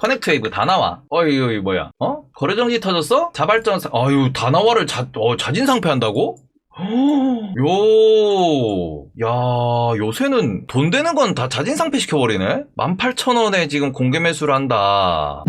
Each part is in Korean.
커넥트 웨이브 다 나와. 어이, 어이, 뭐야? 어? 거래정지 터졌어? 자발전, 사- 아유, 다 나와를 자, 어, 자진상폐한다고? 요, 야, 요새는 돈 되는 건 다 자진상폐 시켜버리네? 18,000원에 지금 공개 매수를 한다.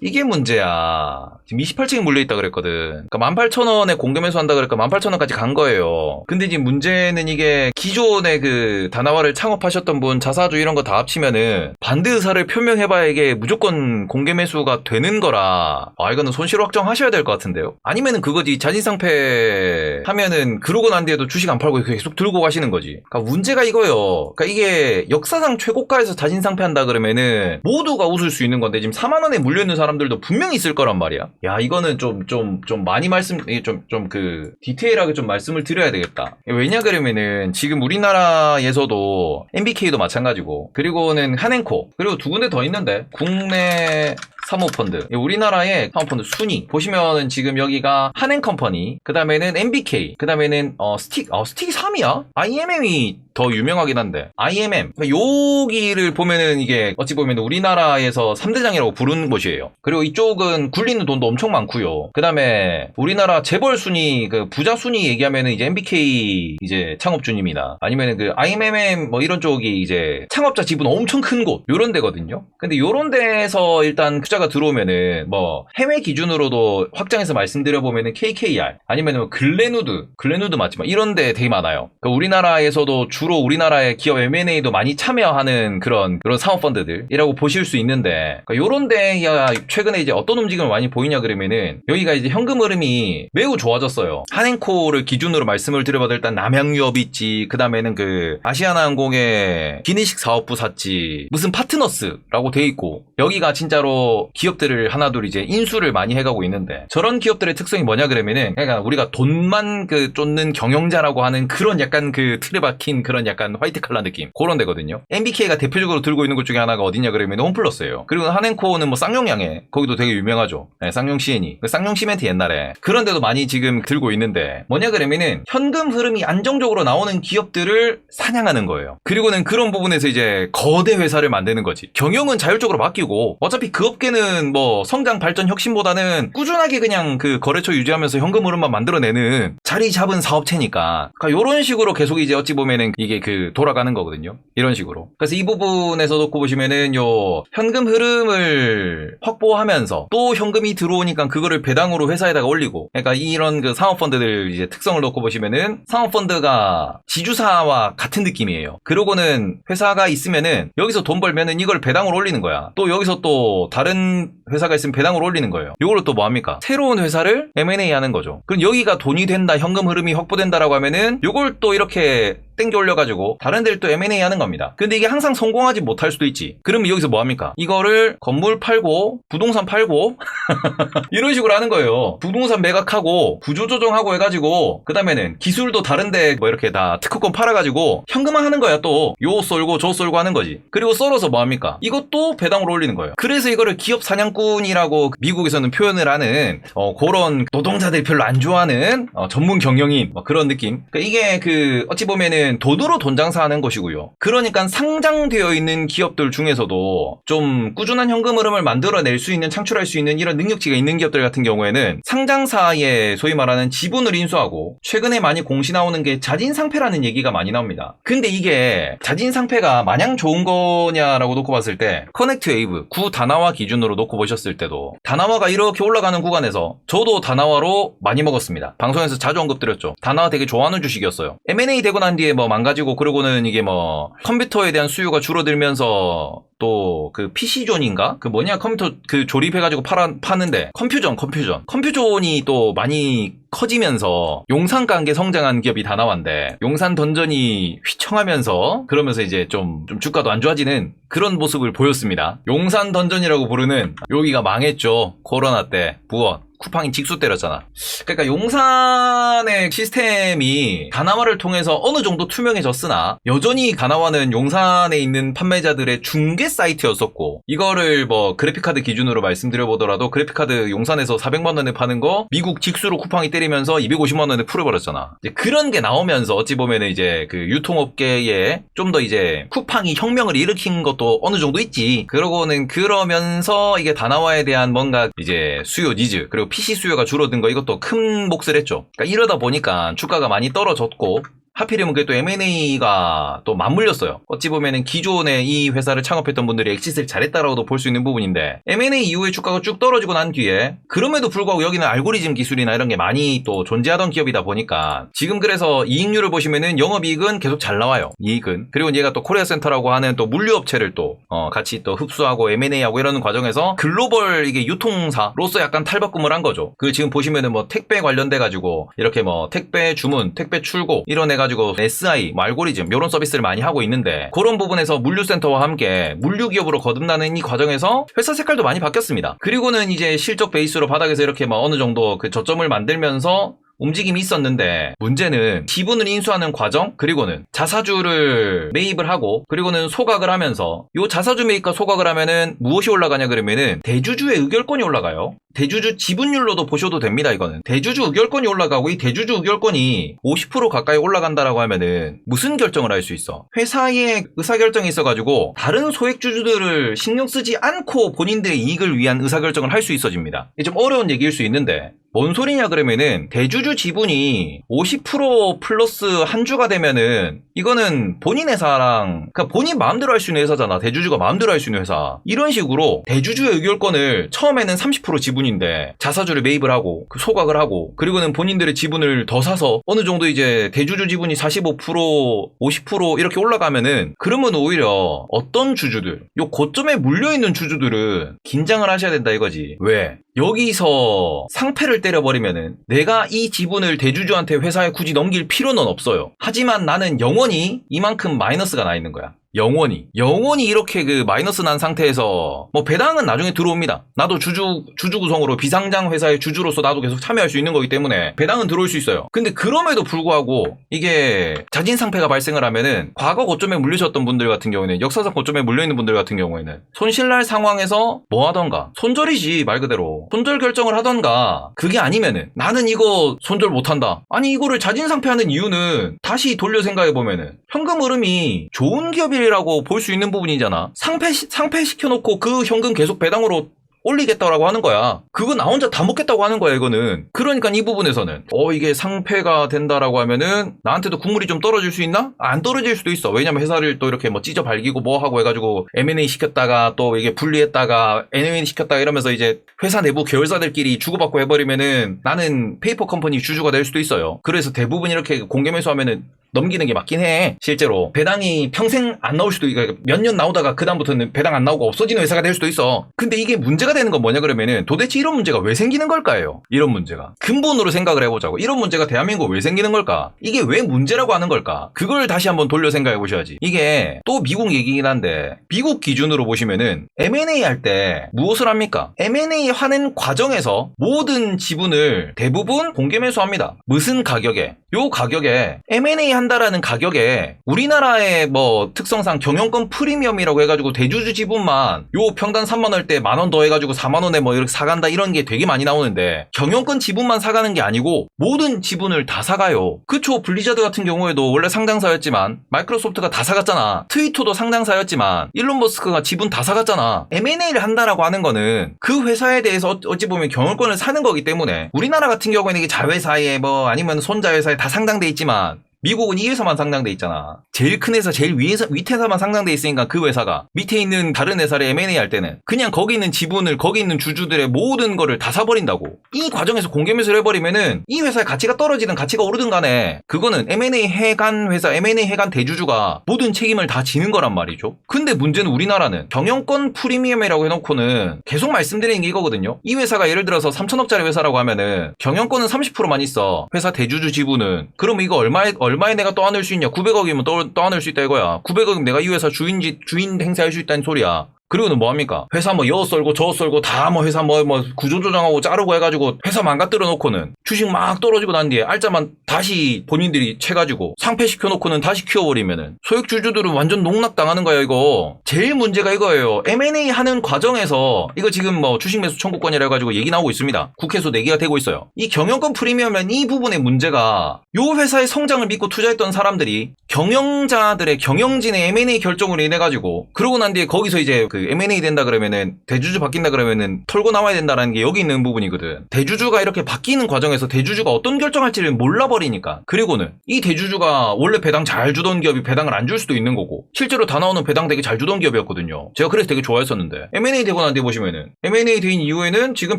이게 문제야. 지금 28층이 물려있다 그랬거든. 그러니까 18,000원에 공개 매수한다 그러니까 18,000원까지 간 거예요. 근데 지금 문제는 이게 기존에 그 다나와를 창업하셨던 분, 자사주 이런 거 다 합치면은 반대 의사를 표명해봐야 이게 무조건 공개 매수가 되는 거라. 아, 이거는 손실 확정하셔야 될 것 같은데요. 아니면은 그거지. 자진상폐 하면은 그러고 난 뒤에도 주식 안 팔고 계속 들고 가시는 거지. 그러니까 문제가 이거예요. 그러니까 이게 역사상 최고가에서 자진상폐한다 그러면은 모두가 웃을 수 있는 건데 지금 4만 원에 물려 있는 사람들도 분명히 있을 거란 말이야. 야 이거는 좀좀 좀 많이 말씀 좀 좀 그 디테일하게 좀 말씀을 드려야 되겠다. 왜냐 그러면은 지금 우리나라에서도 MBK도 마찬가지고 그리고는 한행코 그리고 두 군데 더 있는데 국내 사모펀드. 우리나라의 사모펀드 순위. 보시면은 지금 여기가 한행컴퍼니 그 다음에는 MBK 그 다음에는 어 스틱 어 스틱이 3위야? IMM이 더 유명하긴 한데. IMM 그러니까 여기를 보면은 이게 어찌 보면 우리나라에서 3대장이라고 부르는 곳이에요. 그리고 이쪽은 굴리는 돈도 엄청 많고요. 그 다음에 우리나라 재벌 순위 그 부자 순위 얘기하면은 이제 MBK 이제 창업주님이나 아니면은 그 IMM 뭐 이런 쪽이 이제 창업자 지분 엄청 큰 곳 요런 데거든요. 근데 요런 데에서 일단 투자가 들어오면은 뭐 해외 기준으로도 확장해서 말씀드려 보면은 KKR 아니면은 뭐 글레누드 글레누드 맞지만 이런 데 되게 많아요. 그러니까 우리나라에서도 주로 우리나라의 기업 M&A도 많이 참여하는 그런 그런 사업 펀드들이라고 보실 수 있는데 그러니까 요런 데야 최근에 이제 어떤 움직임을 많이 보이냐 그러면은. 여기가 이제 현금 흐름이 매우 좋아졌어요. 한행코를 기준으로 말씀을 드려봐도 일단 남양유업 있지 그 다음에는 그 아시아나항공의 기내식 사업부 샀지 무슨 파트너스라고 돼 있고 여기가 진짜로 기업들을 하나둘 이제 인수를 많이 해가고 있는데 저런 기업들의 특성이 뭐냐 그러면은 그러니까 우리가 돈만 그 쫓는 경영자라고 하는 그런 약간 그 틀에 박힌 그런 약간 화이트 칼라 느낌 그런 데거든요. MBK가 대표적으로 들고 있는 것 중에 하나가 어디냐 그러면 홈플러스예요. 그리고 한행코는 뭐 쌍용양에 거기도 되게 유명하죠. 네, 쌍용 CN이 그 쌍용 시멘트 옛날에 그런 데도 많이 지금 들고 있는데 뭐냐 그러면은 현금 흐름이 안정적으로 나오는 기업들을 사냥하는 거예요. 그리고는 그런 부분에서 이제 거대 회사를 만드는 거지. 경영은 자율적으로 맡기고 어차피 그 업계는 뭐 성장 발전 혁신보다는 꾸준하게 그냥 그 거래처 유지하면서 현금 흐름만 만들어내는 자리 잡은 사업체니까. 그러니까 이런 식으로 계속 이제 어찌 보면은 이게 그 돌아가는 거거든요. 이런 식으로. 그래서 이 부분에서 놓고 보시면은 요 현금 흐름을 확보하면서 또 현금이 들어 오니까 그거를 배당으로 회사에다가 올리고 그러니까 이런 그 사모펀드들 이제 특성을 놓고 보시면은 사모펀드가 지주사와 같은 느낌이에요. 그러고는 회사가 있으면은 여기서 돈 벌면은 이걸 배당으로 올리는 거야. 또 여기서 또 다른 회사가 있으면 배당으로 올리는 거예요 이걸로 또 뭐 합니까 새로운 회사를 M&A 하는 거죠 그럼 여기가 돈이 된다 현금 흐름이 확보된다라고 하면은 이걸 또 이렇게 땡겨 올려가지고 다른 데를 또 M&A 하는 겁니다. 근데 이게 항상 성공하지 못할 수도 있지. 그러면 여기서 뭐 합니까? 이거를 건물 팔고 부동산 팔고 이런 식으로 하는 거예요. 부동산 매각하고 구조 조정하고 해가지고 그 다음에는 기술도 다른데 뭐 이렇게 다 특허권 팔아가지고 현금화 하는 거야 또. 요 쏠고 저 쏠고 하는 거지. 그리고 썰어서 뭐 합니까? 이것도 배당으로 올리는 거예요. 그래서 이거를 기업 사냥 꾼이라고 미국에서는 표현을 하는 어, 그런 노동자들이 별로 안 좋아하는 어, 전문 경영인 뭐 그런 느낌. 그러니까 이게 그 어찌 보면은 돈으로 돈 장사하는 것이고요. 그러니까 상장되어 있는 기업들 중에서도 좀 꾸준한 현금 흐름을 만들어낼 수 있는 창출할 수 있는 이런 능력치가 있는 기업들 같은 경우에는 상장사의 소위 말하는 지분을 인수하고 최근에 많이 공시 나오는 게 자진상패라는 얘기가 많이 나옵니다. 근데 이게 자진상패가 마냥 좋은 거냐라고 놓고 봤을 때 커넥트 웨이브 구 다나와 기준으로 놓고 보셨을 때도 다나와가 이렇게 올라가는 구간에서 저도 다나와로 많이 먹었습니다. 방송에서 자주 언급드렸죠. 다나와 되게 좋아하는 주식이었어요. M&A 되고 난 뒤에 뭐 망가지고 그러고는 이게 뭐 컴퓨터에 대한 수요가 줄어들면서 또 그 PC존인가? 그 뭐냐 컴퓨터 그 조립해가지고 팔아, 파는데 컴퓨전 컴퓨전 컴퓨전이 또 많이 커지면서 용산 깐게 성장한 기업이 다나와인데 용산 던전이 휘청하면서 그러면서 이제 좀, 좀 주가도 안 좋아지는 그런 모습을 보였습니다. 용산 던전이라고 부르는 여기가 망했죠. 코로나 때 부원 쿠팡이 직수 때렸잖아. 그러니까 용산의 시스템이 다나와를 통해서 어느 정도 투명해졌으나 여전히 다나와는 용산에 있는 판매자들의 중개 사이트였었고 이거를 뭐 그래픽카드 기준으로 말씀드려 보더라도 그래픽카드 용산에서 400만 원에 파는 거 미국 직수로 쿠팡이 때리면서 250만 원에 풀어버렸잖아. 그런 게 나오면서 어찌 보면은 이제 그 유통업계에 좀 더 이제 쿠팡이 혁명을 일으킨 것도 어느 정도 있지. 그러고는 그러면서 이게 다나와에 대한 뭔가 이제 수요 니즈 그리고 PC 수요가 줄어든 거 이것도 큰 몫을 했죠. 그러니까 이러다 보니까 주가가 많이 떨어졌고 하필이면 그게 또 M&A가 또 맞물렸어요. 어찌 보면은 기존에 이 회사를 창업했던 분들이 엑시스를 잘했다라고도 볼 수 있는 부분인데 M&A 이후에 주가가 쭉 떨어지고 난 뒤에 그럼에도 불구하고 여기는 알고리즘 기술이나 이런 게 많이 또 존재하던 기업이다 보니까 지금 그래서 이익률을 보시면은 영업이익은 계속 잘 나와요. 이익은. 그리고 얘가 또 코리아 센터라고 하는 또 물류업체를 또 어, 같이 또 흡수하고 M&A하고 이러는 과정에서 글로벌 이게 유통사로서 약간 탈바꿈을 한 거죠. 그 지금 보시면은 뭐 택배 관련돼 가지고 이렇게 뭐 택배 주문, 택배 출고 이런 애가 지고 SI, 뭐 알고리즘 이런 서비스를 많이 하고 있는데 그런 부분에서 물류센터와 함께 물류 기업으로 거듭나는 이 과정에서 회사 색깔도 많이 바뀌었습니다. 그리고는 이제 실적 베이스로 바닥에서 이렇게 뭐 어느 정도 그 저점을 만들면서 움직임이 있었는데 문제는 지분을 인수하는 과정 그리고는 자사주를 매입을 하고 그리고는 소각을 하면서 요 자사주 매입과 소각을 하면은 무엇이 올라가냐 그러면은 대주주의 의결권이 올라가요. 대주주 지분율로도 보셔도 됩니다 이거는. 대주주 의결권이 올라가고 이 대주주 의결권이 50% 가까이 올라간다라고 하면은 무슨 결정을 할 수 있어? 회사의 의사결정이 있어가지고 다른 소액주주들을 신경 쓰지 않고 본인들의 이익을 위한 의사결정을 할 수 있어집니다. 이게 좀 어려운 얘기일 수 있는데. 뭔 소리냐 그러면은 대주주 지분이 50% 플러스 한 주가 되면은 이거는 본인 회사랑 그러니까 본인 마음대로 할 수 있는 회사잖아. 대주주가 마음대로 할 수 있는 회사. 이런 식으로 대주주의 의결권을 처음에는 30% 지분 인데 자사주를 매입을 하고 그 소각을 하고 그리고는 본인들의 지분을 더 사서 어느 정도 이제 대주주 지분이 45% 50% 이렇게 올라가면은 그러면 오히려 어떤 주주들 요 고점에 물려 있는 주주들은 긴장을 하셔야 된다 이거지 왜 여기서 상패를 때려버리면은 내가 이 지분을 대주주한테 회사에 굳이 넘길 필요는 없어요. 하지만 나는 영원히 이만큼 마이너스가 나 있는 거야. 영원히 영원히 이렇게 그 마이너스 난 상태에서 뭐 배당은 나중에 들어옵니다. 나도 주주 주주 구성으로 비상장 회사의 주주로서 나도 계속 참여할 수 있는 거기 때문에 배당은 들어올 수 있어요. 근데 그럼에도 불구하고 이게 자진 상패가 발생을 하면은 과거 고점에 물리셨던 분들 같은 경우에는 역사상 고점에 물려 있는 분들 같은 경우에는 손실날 상황에서 뭐 하던가 손절이지 말 그대로 손절 결정을 하던가 그게 아니면은 나는 이거 손절 못 한다. 아니 이거를 자진 상패하는 이유는 다시 돌려 생각해 보면은 현금 흐름이 좋은 기업 이라고 볼 수 있는 부분이잖아. 상패 상패 시켜놓고 그 현금 계속 배당으로 올리겠다라고 하는 거야. 그거 나 혼자 다 먹겠다고 하는 거야, 이거는. 그러니까 이 부분에서는, 어, 이게 상패가 된다라고 하면은, 나한테도 국물이 좀 떨어질 수 있나? 안 떨어질 수도 있어. 왜냐면 회사를 또 이렇게 뭐 찢어 발기고 뭐 하고 해가지고, M&A 시켰다가 또 이게 분리했다가, M&A 시켰다가 이러면서 이제 회사 내부 계열사들끼리 주고받고 해버리면은, 나는 페이퍼 컴퍼니 주주가 될 수도 있어요. 그래서 대부분 이렇게 공개 매수하면은, 넘기는 게 맞긴 해. 실제로 배당이 평생 안 나올 수도 있고 몇 년 나오다가 그 다음부터는 배당 안 나오고 없어지는 회사가 될 수도 있어. 근데 이게 문제가 되는 건 뭐냐 그러면은 도대체 이런 문제가 왜 생기는 걸까요? 이런 문제가 근본으로 생각을 해보자고. 이런 문제가 대한민국 왜 생기는 걸까? 이게 왜 문제라고 하는 걸까? 그걸 다시 한번 돌려 생각해 보셔야지. 이게 또 미국 얘기긴 한데 미국 기준으로 보시면은 M&A 할 때 무엇을 합니까? M&A 하는 과정에서 모든 지분을 대부분 공개 매수합니다. 무슨 가격에? 요 가격에 M&A 한 다라는 가격에 우리나라의 뭐 특성상 경영권 프리미엄이라고 해가지고 대주주 지분만 요 평단 3만 원대 만 원 더 해가지고 4만 원에 뭐 이렇게 사간다 이런 게 되게 많이 나오는데 경영권 지분만 사가는 게 아니고 모든 지분을 다 사가요. 그쵸 블리자드 같은 경우에도 원래 상장사였지만 마이크로소프트가 다 사갔잖아. 트위터도 상장사였지만 일론 머스크가 지분 다 사갔잖아. M&A를 한다라고 하는 거는 그 회사에 대해서 어- 어찌 보면 경영권을 사는 거기 때문에 우리나라 같은 경우에는 이게 자회사에 뭐 아니면 손자회사에 다 상장돼 있지만 미국은 이 회사만 상장돼 있잖아. 제일 큰 회사, 제일 위에서, 밑 회사만 상장돼 있으니까 그 회사가 밑에 있는 다른 회사를 M&A 할 때는 그냥 거기 있는 지분을 거기 있는 주주들의 모든 거를 다 사버린다고. 이 과정에서 공개 매수를 해버리면은 이 회사의 가치가 떨어지든 가치가 오르든 간에 그거는 M&A 해간 회사, M&A 해간 대주주가 모든 책임을 다 지는 거란 말이죠. 근데 문제는 우리나라는 경영권 프리미엄이라고 해놓고는 계속 말씀드리는 게 이거거든요. 이 회사가 예를 들어서 3천억짜리 회사라고 하면은 경영권은 30%만 있어. 회사 대주주 지분은. 그러면 이거 얼마에, 얼마에 내가 떠안을 수 있냐? 900억이면 떠, 떠안을 수 있다 이거야. 900억이면 내가 이 회사 주인 지, 주인 행사할 수 있다는 소리야. 그리고는 뭐합니까? 회사 뭐여 썰고 저 썰고 다 뭐 회사 뭐, 뭐 구조조정하고 자르고 해가지고 회사 망가뜨려 놓고는 주식 막 떨어지고 난 뒤에 알짜만 다시 본인들이 채가지고 상패시켜 놓고는 다시 키워버리면은 소액 주주들은 완전 농락당하는 거야 이거. 제일 문제가 이거예요. M&A 하는 과정에서 이거 지금 뭐 주식 매수 청구권이라 해가지고 얘기 나오고 있습니다. 국회에서 내기가 되고 있어요. 이 경영권 프리미엄은 이 부분의 문제가 요 회사의 성장을 믿고 투자했던 사람들이 경영자들의 경영진의 M&A 결정으로 인해 가지고 그러고 난 뒤에 거기서 이제 그 M&A 된다 그러면은 대주주 바뀐다 그러면은 털고 나와야 된다라는 게 여기 있는 부분이거든. 대주주가 이렇게 바뀌는 과정에서 대주주가 어떤 결정할지를 몰라 버리니까. 그리고는 이 대주주가 원래 배당 잘 주던 기업이 배당을 안 줄 수도 있는 거고 실제로 다 나오는 배당 되게 잘 주던 기업이었거든요. 제가 그래서 되게 좋아했었는데 M&A 되고 난 뒤에 보시면은 M&A 된 이후에는 지금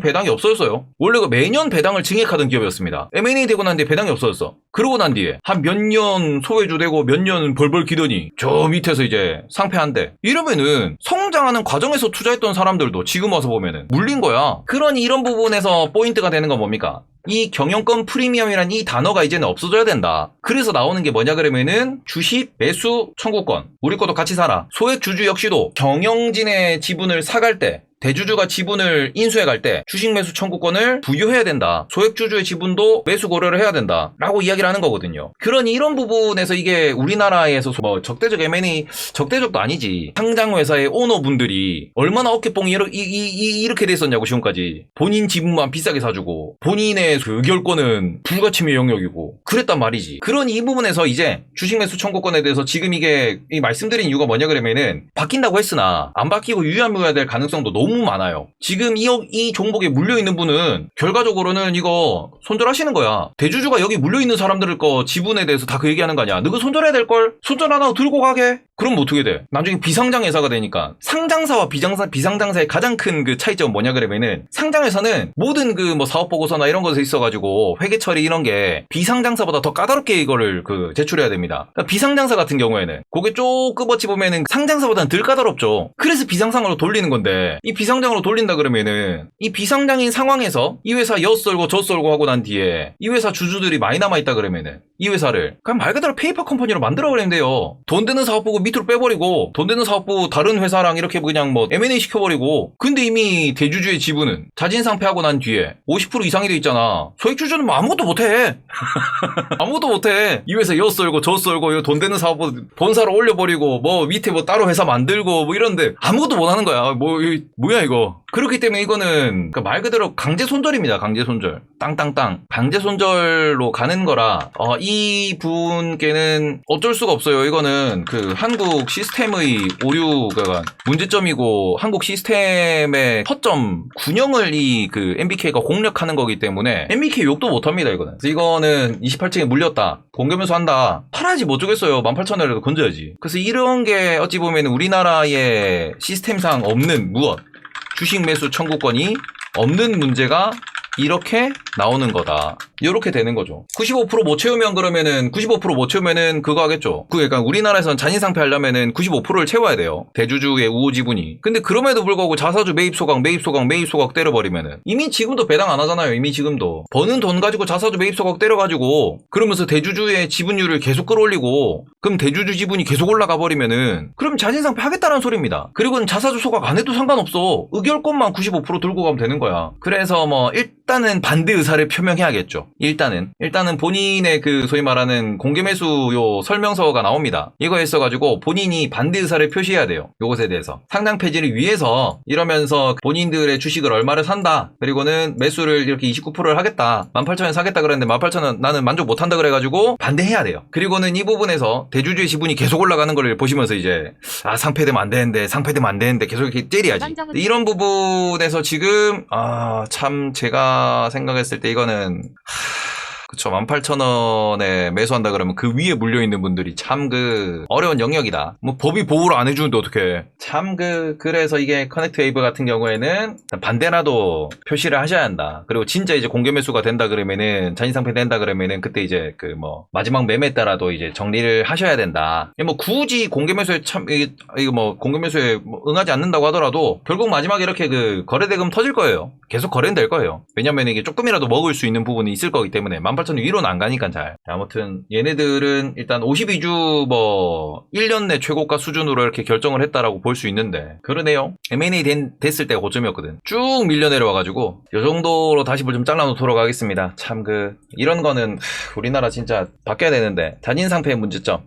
배당이 없어졌어요. 원래 그 매년 배당을 증액하던 기업이었습니다. M&A 되고 난 뒤에 배당이 없어졌어. 그러고 난 뒤에 한 몇 년 소외주 되고 몇 년 벌벌 기더니 저 밑에서 이제 상패한대. 이러면은 성장하는 과정에서 투자했던 사람들도 지금 와서 보면은 물린 거야. 그러니 이런 부분에서 포인트가 되는 건 뭡니까? 이 경영권 프리미엄이란 이 단어가 이제는 없어져야 된다. 그래서 나오는 게 뭐냐 그러면은 주식 매수 청구권. 우리 것도 같이 사라. 소액 주주 역시도 경영진의 지분을 사갈 때 대주주가 지분을 인수해 갈 때 주식 매수 청구권을 부여해야 된다. 소액주주의 지분도 매수 고려를 해야 된다. 라고 이야기를 하는 거거든요. 그런 이런 부분에서 이게 우리나라에서 뭐 적대적 M&A, 적대적도 아니지. 상장 회사의 오너분들이 얼마나 어깨뽕이 이렇게, 이렇게 됐었냐고 지금까지. 본인 지분만 비싸게 사주고 본인의 그 의결권은 불가침의 영역이고 그랬단 말이지. 그런 이 부분에서 이제 주식 매수 청구권에 대해서 지금 이게 이 말씀드린 이유가 뭐냐 그러면은 바뀐다고 했으나 안 바뀌고 유야무야 될 가능성도 너무 많아요. 지금 이, 이 종목에 물려있는 분은 결과적으로는 이거 손절하시는 거야. 대주주가 여기 물려있는 사람들 거 지분에 대해서 다 그 얘기하는 거 아니야. 너그 손절해야 될 걸? 손절 하나 들고 가게? 그럼 뭐 어떻게 돼? 나중에 비상장 회사가 되니까 상장사와 비장사, 비상장사의 가장 큰 그 차이점은 뭐냐 그러면은 상장회사는 모든 그 뭐 사업 보고서나 이런 것에 있어가지고 회계 처리 이런 게 비상장사보다 더 까다롭게 이거를 그 제출해야 됩니다. 그러니까 비상장사 같은 경우에는 쭉 끄버치 보면은 상장사보다는 덜 까다롭죠. 그래서 비상상으로 돌리는 건데 이 비상장으로 돌린다 그러면은 이 비상장인 상황에서 이 회사 여 썰고 저 썰고 하고 난 뒤에 이 회사 주주들이 많이 남아 있다 그러면은 이 회사를 그냥 말 그대로 페이퍼 컴퍼니로 만들어 버리면 돼요. 돈 되는 사업 보고 밑으로 빼버리고 돈 되는 사업 보고 다른 회사랑 이렇게 그냥 뭐 M&A 시켜버리고 근데 이미 대주주의 지분은 자진상폐하고 난 뒤에 50% 이상이 돼 있잖아. 소액주주는 뭐 아무것도 못해. 아무것도 못해. 이 회사 여 썰고 저 썰고 돈 되는 사업 본사로 올려버리고 뭐 밑에 뭐 따로 회사 만들고 뭐 이런데 아무것도 못하는 거야. 뭐 이- 뭐야 이거. 그렇기 때문에 이거는 그말 그대로 강제 손절입니다. 강제 손절. 땅땅땅. 강제 손절로 가는 거라 어, 이 분께는 어쩔 수가 없어요. 이거는 그 한국 시스템의 오류가 문제점이고 한국 시스템의 허점 군영을 이 그 MBK가 공략하는 거기 때문에 MBK 욕도 못 합니다. 이거는. 그래서 이거는 28층에 물렸다. 공개면서 한다. 팔아야지 뭐 어쩌겠어요. 18,000원이라도 건져야지. 그래서 이런 게 어찌 보면 우리나라의 시스템상 없는 무엇 주식 매수 청구권이 없는 문제가 이렇게 나오는 거다. 이렇게 되는 거죠. 95%못 채우면 그러면은 95%못 채우면은 그거 하겠죠. 그 그러니까 우리나라에선 잔인 상패 하려면은 95%를 채워야 돼요. 대주주의 우호 지분이. 근데 그럼에도 불구하고 자사주 매입 소각, 매입 소각, 매입 소각 때려버리면은 이미 지금도 배당 안 하잖아요. 이미 지금도 버는 돈 가지고 자사주 매입 소각 때려가지고 그러면서 대주주의 지분율을 계속 끌어올리고 그럼 대주주 지분이 계속 올라가 버리면은 그럼 잔인 상패 하겠다는 소리입니다. 그리고는 자사주 소각 안 해도 상관없어. 의결권만 95% 들고 가면 되는 거야. 그래서 뭐 일단은 반대 의사를 표명해야겠죠. 일단은 일단은 본인의 그 소위 말하는 공개 매수 요 설명서가 나옵니다. 이거에 있어 가지고 본인이 반대 의사를 표시해야 돼요. 요것에 대해서 상장 폐지를 위해서 이러면서 본인들의 주식을 얼마를 산다. 그리고는 매수를 이렇게 29%를 하겠다. 18,000원 사겠다 그랬는데 18,000원 나는 만족 못 한다 그래 가지고 반대해야 돼요. 그리고는 이 부분에서 대주주의 지분이 계속 올라가는 걸 보시면서 이제 아 상패되면 안 되는데 상패되면 안 되는데 계속 이렇게 째려야지. 이런 부분에서 지금 아 참 제가 생각했을 때 이거는 그쵸. 18,000원에 매수한다 그러면 그 위에 물려있는 분들이 참 그 어려운 영역이다. 뭐 법이 보호를 안 해주는데 어떡해. 참그 그래서 이게 커넥트 웨이브 같은 경우에는 반대라도 표시를 하셔야 한다. 그리고 진짜 이제 공개 매수가 된다 그러면은 잔인상패 된다 그러면은 그때 이제 그 뭐 마지막 매매 따라도 이제 정리를 하셔야 된다. 뭐 굳이 공개 매수에 참 이거 뭐 공개 매수에 뭐 응하지 않는다고 하더라도 결국 마지막에 이렇게 그 거래 대금 터질 거예요. 계속 거래는 될 거예요. 왜냐면 이게 조금이라도 먹을 수 있는 부분이 있을 거기 때문에 18,000원 위로는 안 가니까 잘. 아무튼 얘네들은 일단 52주 뭐 1년 내 최고가 수준으로 이렇게 결정을 했다라고 볼 수 있는데 그러네요. M&A 된- 됐을 때가 고점이었거든. 쭉 밀려 내려와가지고 이 정도로 다시 볼좀 잘라놓도록 하겠습니다. 참 그 이런 거는 하, 우리나라 진짜 바뀌어야 되는데 자진상패의 문제점